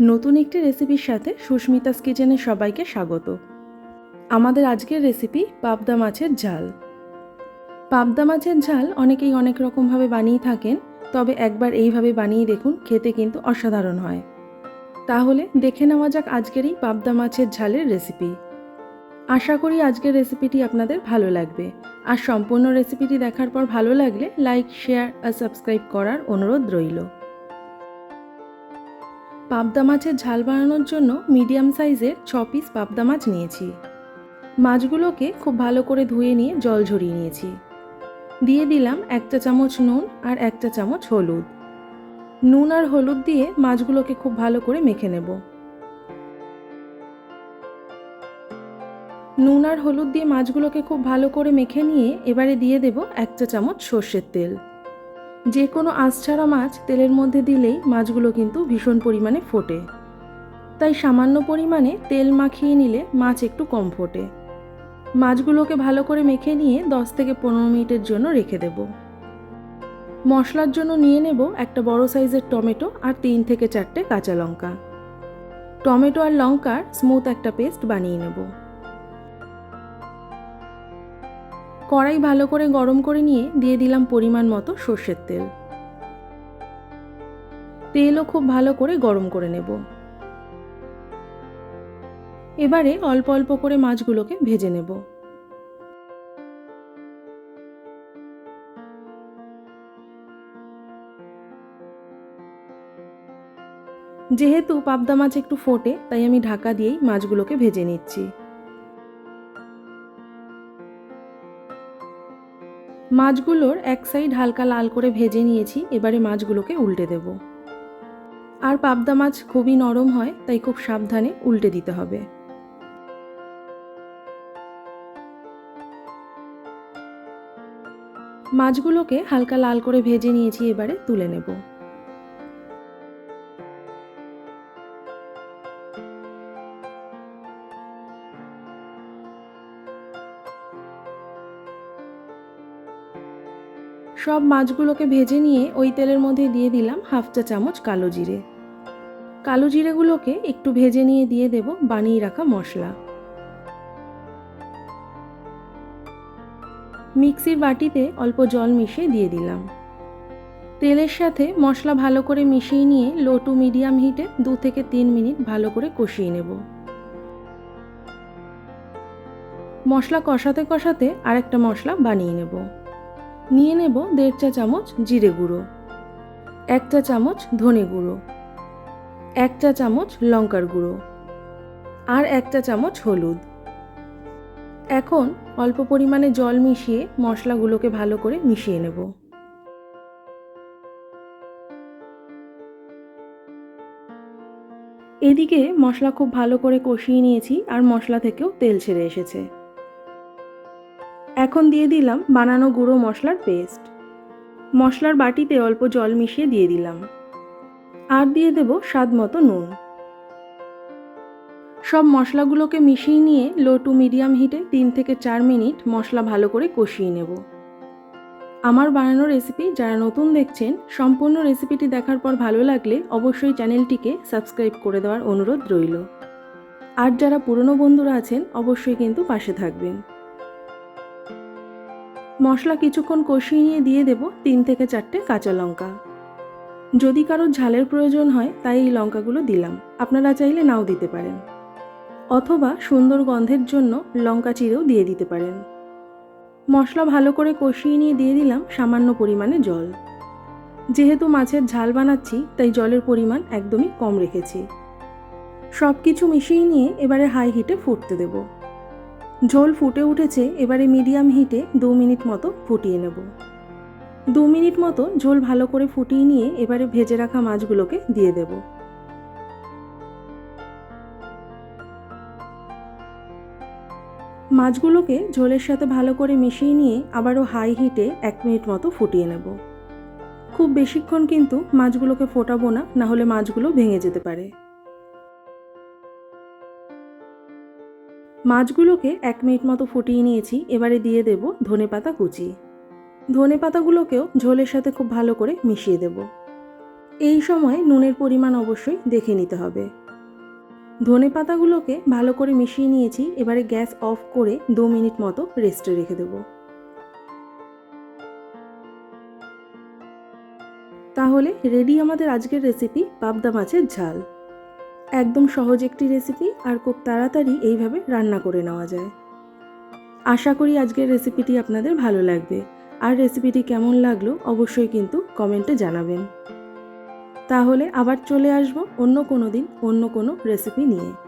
নতুন একটি রেসিপির সাথে সুস্মিতাস কিচেনে সবাইকে স্বাগত। আমাদের আজকের রেসিপি পাবদা মাছের ঝাল। পাবদা মাছের ঝাল অনেকেই অনেক রকমভাবে বানিয়ে থাকেন, তবে একবার এইভাবে বানিয়ে দেখুন, খেতে কিন্তু অসাধারণ হয়। তাহলে দেখে নেওয়া যাক আজকের এই পাবদা মাছের ঝালের রেসিপি আশা করি আজকের রেসিপিটি আপনাদের ভালো লাগবে। আর সম্পূর্ণ রেসিপিটি দেখার পর ভালো লাগলে লাইক শেয়ার আর সাবস্ক্রাইব করার অনুরোধ রইল। পাবদা মাছের ঝাল বানানোর জন্য মিডিয়াম সাইজের ছ পিস পাবদা মাছ নিয়েছি। মাছগুলোকে খুব ভালো করে ধুয়ে নিয়ে জল ঝরিয়ে নিয়েছি। দিয়ে দিলাম এক চা চামচ নুন আর এক চা চামচ হলুদ। নুন আর হলুদ দিয়ে মাছগুলোকে খুব ভালো করে মেখে নেব। নুন আর হলুদ দিয়ে মাছগুলোকে খুব ভালো করে মেখে নিয়ে এবারে দিয়ে দেব এক চা চামচ সর্ষের তেল। যে কোনো আঁশ ছাড়া মাছ তেলের মধ্যে দিলেই মাছগুলো কিন্তু ভীষণ পরিমাণে ফোটে। তাই সামান্য পরিমাণে তেল মাখিয়ে নিলে মাছ একটু কম ফোটে। মাছগুলোকে ভালো করে মেখে নিয়ে দশ থেকে পনেরো মিনিটের জন্য রেখে দেব। মশলার জন্য নিয়ে নেব একটা বড় সাইজের টমেটো আর তিন থেকে চারটে কাঁচা লঙ্কা। টমেটো আর লঙ্কার স্মুথ একটা পেস্ট বানিয়ে নেব। কড়াই ভালো করে গরম করে নিয়ে দিয়ে দিলাম পরিমাণ মতো সর্ষের তেল। তেলও খুব ভালো করে গরম করে নেব। এবারে অল্প অল্প করে মাছগুলোকে ভেজে নেব। যেহেতু পাবদা মাছ একটু ফোটে, তাই আমি ঢাকা দিয়েই মাছগুলোকে ভেজে নিচ্ছি। মাছগুলোর এক সাইড হালকা লাল করে ভেজে নিয়েছি, এবারে মাছগুলোকে উল্টে দেব। আর পাবদা মাছ খুবই নরম হয়, তাই খুব সাবধানে উল্টে দিতে হবে। মাছগুলোকে হালকা লাল করে ভেজে নিয়েছি, এবারে তুলে নেব। সব মাছগুলোকে ভেজে নিয়ে ওই তেলের মধ্যে দিয়ে দিলাম হাফ চা চামচ কালো জিরে। কালো জিরেগুলোকে একটু ভেজে নিয়ে দিয়ে দেব বানিয়ে রাখা মশলা। মিক্সির বাটিতে অল্প জল মিশিয়ে দিয়ে দিলাম। তেলের সাথে মশলা ভালো করে মিশিয়ে নিয়ে লো টু মিডিয়াম হিটে দু থেকে তিন মিনিট ভালো করে কষিয়ে নেব। মশলা কষাতে কষাতে আরেকটা মশলা বানিয়ে নেব। নিয়ে নেব দেড় চা চামচ জিরে গুঁড়ো, এক চা চামচ ধনে গুঁড়ো, এক চা চামচ লঙ্কার গুঁড়ো আর এক চা চামচ হলুদ। এখন অল্প পরিমাণে জল মিশিয়ে মশলাগুলোকে ভালো করে মিশিয়ে নেব। এদিকে মশলা খুব ভালো করে কষিয়ে নিয়েছি আর মশলা থেকেও তেল ছেড়ে এসেছে। এখন দিয়ে দিলাম বানানো গুঁড়ো মশলার পেস্ট। মশলার বাটিতে অল্প জল মিশিয়ে দিয়ে দিলাম। আর দিয়ে দেব স্বাদ মতো নুন। সব মশলাগুলোকে মিশিয়ে নিয়ে লো টু মিডিয়াম হিটে তিন থেকে চার মিনিট মশলা ভালো করে কষিয়ে নেব। আমার বানানো রেসিপি যারা নতুন দেখছেন, সম্পূর্ণ রেসিপিটি দেখার পর ভালো লাগলে অবশ্যই চ্যানেলটিকে সাবস্ক্রাইব করে দেওয়ার অনুরোধ রইল। আর যারা পুরনো বন্ধুরা আছেন, অবশ্যই কিন্তু পাশে থাকবেন। মশলা কিছুক্ষণ কষিয়ে নিয়ে দিয়ে দেব তিন থেকে চারটে কাঁচা লঙ্কা। যদি কারোর ঝালের প্রয়োজন হয়, তাই এই লঙ্কাগুলো দিলাম। আপনারা চাইলে নাও দিতে পারেন। অথবা সুন্দর গন্ধের জন্য লঙ্কা চিরেও দিয়ে দিতে পারেন। মশলা ভালো করে কষিয়ে নিয়ে দিয়ে দিলাম সামান্য পরিমাণে জল। যেহেতু মাছের ঝাল বানাচ্ছি, তাই জলের পরিমাণ একদমই কম রেখেছি। সব কিছু মিশিয়ে নিয়ে এবারে হাই হিটে ফুটতে দেব। ঝোল ফুটে উঠেছে, এবারে মিডিয়াম হিটে দু মিনিট মতো ফুটিয়ে নেব। দু মিনিট মতো ঝোল ভালো করে ফুটিয়ে নিয়ে এবারে ভেজে রাখা মাছগুলোকে দিয়ে দেব। মাছগুলোকে ঝোলের সাথে ভালো করে মিশিয়ে নিয়ে আবারও হাই হিটে এক মিনিট মতো ফুটিয়ে নেব। খুব বেশিক্ষণ কিন্তু মাছগুলোকে ফোটাবো না না হলে মাছগুলো ভেঙে যেতে পারে। মাছগুলোকে এক মিনিট মতো ফুটিয়ে নিয়েছি, এবারে দিয়ে দেব ধনে পাতা কুচি। ধনে পাতাগুলোকেও ঝোলের সাথে খুব ভালো করে মিশিয়ে দেব। এই সময় নুনের পরিমাণ অবশ্যই দেখে নিতে হবে। ধনে পাতাগুলোকে ভালো করে মিশিয়ে নিয়েছি, এবারে গ্যাস অফ করে দু মিনিট মতো রেস্টে রেখে দেব। তাহলে রেডি আমাদের আজকের রেসিপি পাবদা মাছের ঝাল। একদম সহজ একটি রেসিপি আর খুব তাড়াতাড়ি এইভাবে রান্না করে নেওয়া যায়। আশা করি আজকের রেসিপিটি আপনাদের ভালো লাগবে। আর রেসিপিটি কেমন লাগল অবশ্যই কিন্তু কমেন্টে জানাবেন। তাহলে আবার চলে আসব অন্য কোনো দিন অন্য কোনো রেসিপি নিয়ে।